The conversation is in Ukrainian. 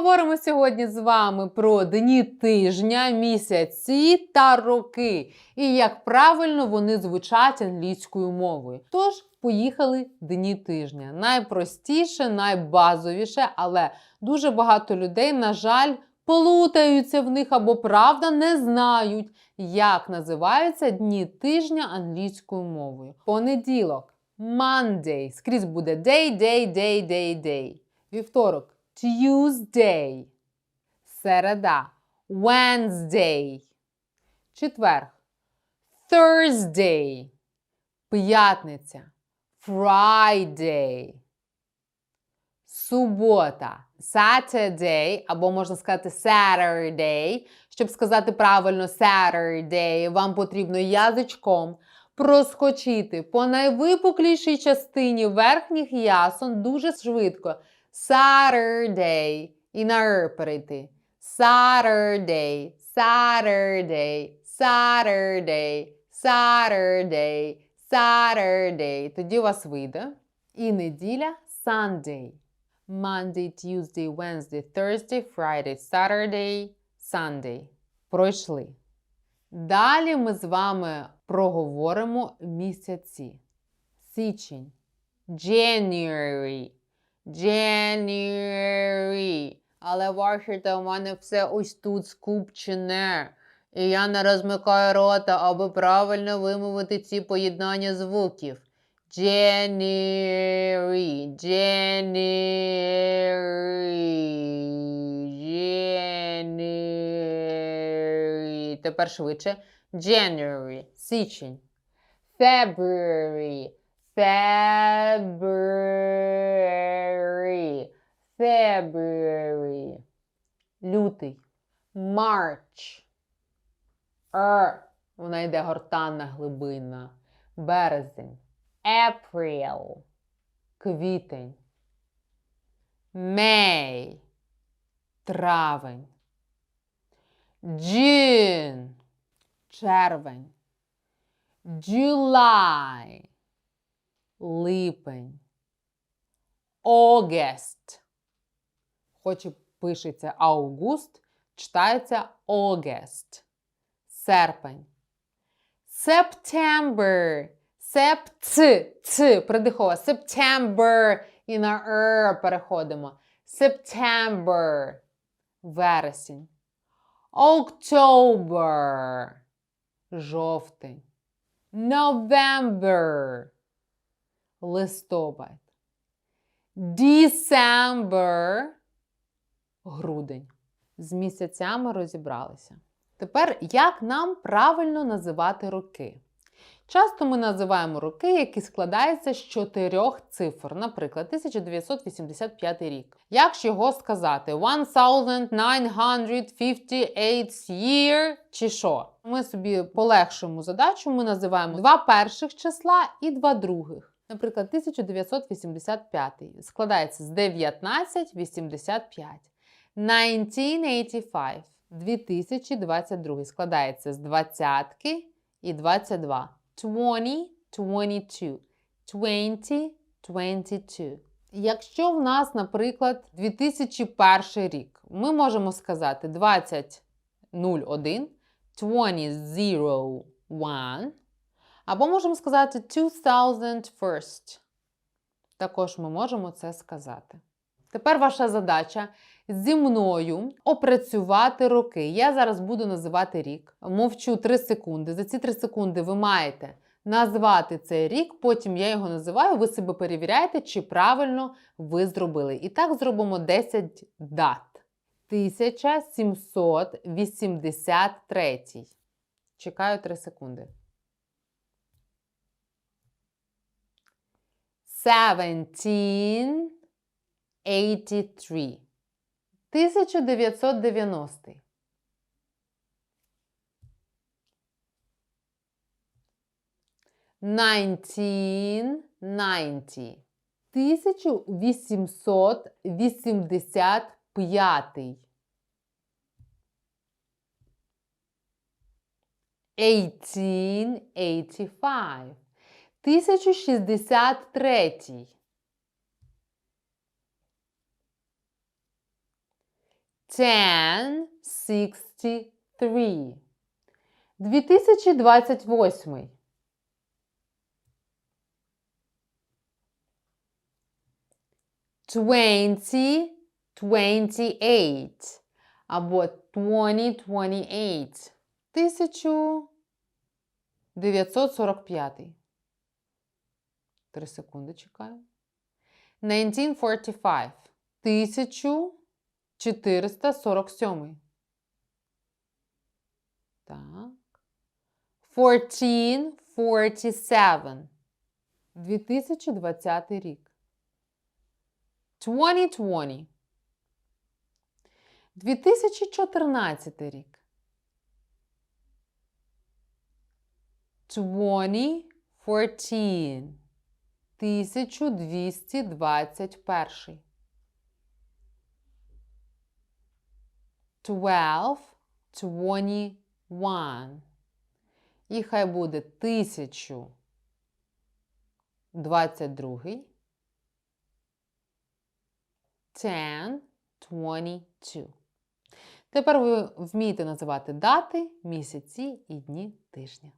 Поговоримо сьогодні з вами про дні тижня, місяці та роки, і як правильно вони звучать англійською мовою. Тож, поїхали дні тижня. Найпростіше, найбазовіше, але дуже багато людей, на жаль, плутаються в них або правда не знають, як називаються дні тижня англійською мовою. Понеділок. Monday. Скрізь буде day, day, day, day, day. Вівторок. Tuesday. Середа. Wednesday. Четверг. Thursday. П'ятниця. Friday. Субота. Saturday, або можна сказати Saturday. Щоб сказати правильно Saturday, вам потрібно язичком проскочити по найвипуклішій частині верхніх ясон дуже швидко. Saturday. І на «р» перейти. Saturday, Saturday, Saturday, Saturday, Saturday. Тоді у вас вийде. І неділя Sunday. Monday, Tuesday, Wednesday, Thursday, Friday, Saturday, Sunday. Пройшли. Далі ми з вами проговоримо місяці. Січень. January. January. Але бачите, у мене все ось тут скупчене. І я не розмикаю рота, аби правильно вимовити ці поєднання звуків. January, January, January. Тепер швидше. January, січень. February, February, February. Лютий. March. Er. Вона йде гортанна глибина. Березень. April. Квітень. May. Травень. June. Червень. July. Липень. August. Хоч і пишеться Аугуст, читається August. Серпень. September. Сеп ц, ц, придихова. September. І на р переходимо. September. Вересень. October. Жовтень. November. Листопад. December. Грудень. З місяцями розібралися. Тепер, як нам правильно називати роки? Часто ми називаємо роки, які складаються з чотирьох цифр, наприклад, 1985 рік. Як ж його сказати? 1958 year чи що? Ми собі полегшимо задачу, ми називаємо два перших числа і два других. Наприклад, 1985 складається з 1985. 1985. 2022 складається з двадцятки і 22. 20, 22. 20, 22. Якщо в нас, наприклад, 2001 рік, ми можемо сказати 2001, 2001, або можемо сказати 2001. Також ми можемо це сказати. Тепер ваша задача зі мною опрацювати роки. Я зараз буду називати рік. Мовчу 3 секунди. За ці 3 секунди ви маєте назвати цей рік, потім я його називаю, ви себе перевіряєте, чи правильно ви зробили. І так зробимо 10 дат. 1783. Чекаю 3 секунди. 1783. 1990. Nineteen ninety. 1885. Eighteen eighty five. 1063. 1063. 2028. Twenty twenty eight або twenty twenty eight. 1945. Три секунди чекаю. 1945. 1447. Так. 1447. 2020 рік. 2020. 2014 рік. 2014. 1221. 1221. І хай буде 1022. 1022. Тепер ви вмієте називати дати, місяці і дні тижня.